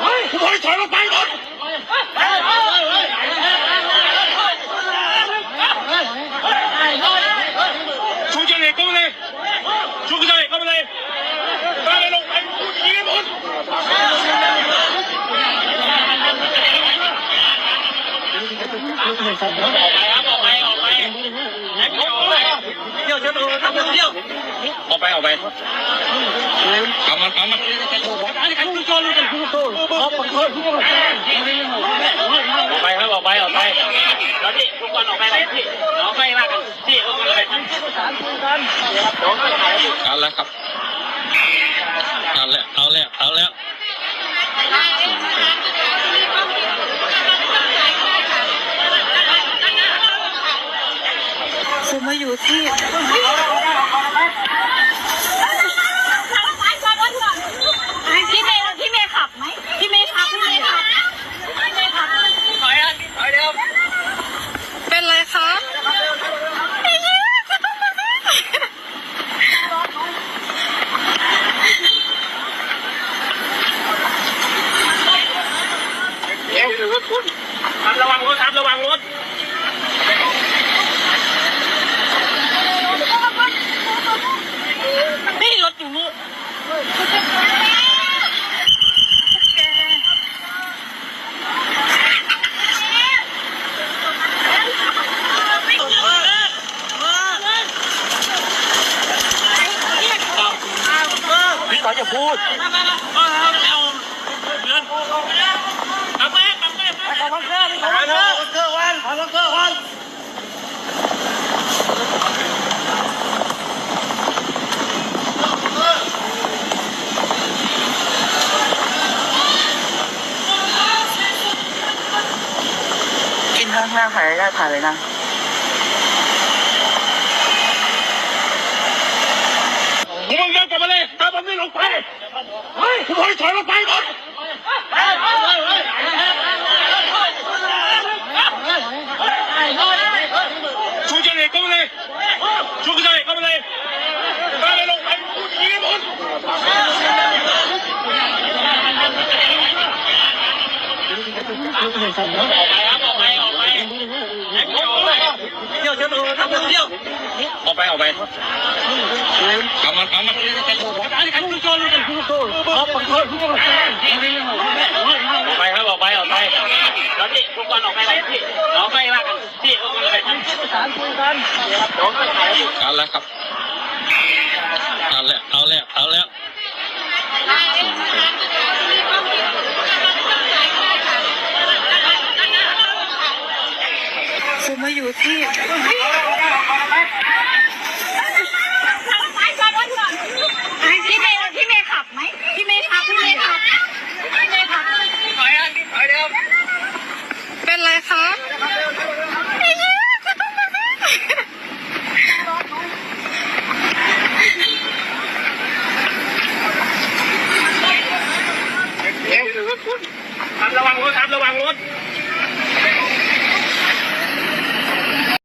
เฮ้ยคุณบอยถอยลงไปก่อนชูเจเล็กเข้ามาเลยชูเจเล็กเข้ามาเลยตาเลยลงไปพูดอย่างนี้หมดเที่ยวเที่ยวทำเที่ยวออกไปออกไปเอามันเอามัน ออกไปครับออกไปออกไปแล้วพี่ทุกคนออกไปเลยพี่ออกไปมากกันพี่ออกไปเลยสารคุยกันเอาแล้วครับเอาแล้วเอาแล้วเอาแล้วซูมาอยู่ที่ พี่เมย์พี่เมย์ขับไหมพี่เมย์ขับพี่เมย์ขับพี่เมย์ขับ ถอยอะถอยเร็ว เป็นไรคะ เดี๋ยวรถคุณครับระวังรถครับระวังรถ นี่รถอยู่นี่ พี่ต่อจะพูด เอาเอาเอาเดินเอาไปเอาไป ขอพังเครื่องขอพังเครื่องเครื่องวันขอพัง เครื่องวันกินข้างหน้าถ่ายได้ถ่ายเลยนะ คุณมึงเดินกลับมาเลยตามผมนี่ลงไปเฮ้ยคุณบอยถอยลงไปก่อนชูเจเล็กเข้ามาเลยชูเจเล็กเข้ามาเลยตาเลยลงไปพูดอย่างนี้หมด ออกไปครับออกไปออกไป เที่ยวเที่ยวออกไปออกไปเอามันเอามันอันนี้ใครคุณโจรเขอปังคนคุณโจรอกไปครับออกไปออกไปแล้วพี่ทุกคนออกไปเลยพี่ออกไปมากันพี่ออกไปสารคุยกันเอาแล้วครับเอาแล้วเอาแล้ มาอยู่ที่พี่เมย์พี่เมย์ขับไหมพี่เมย์ขับเมย์ขับพี่เมย์ขับถอยอะถอยเร็วเป็นไรคะระวังรถครับระวังรถ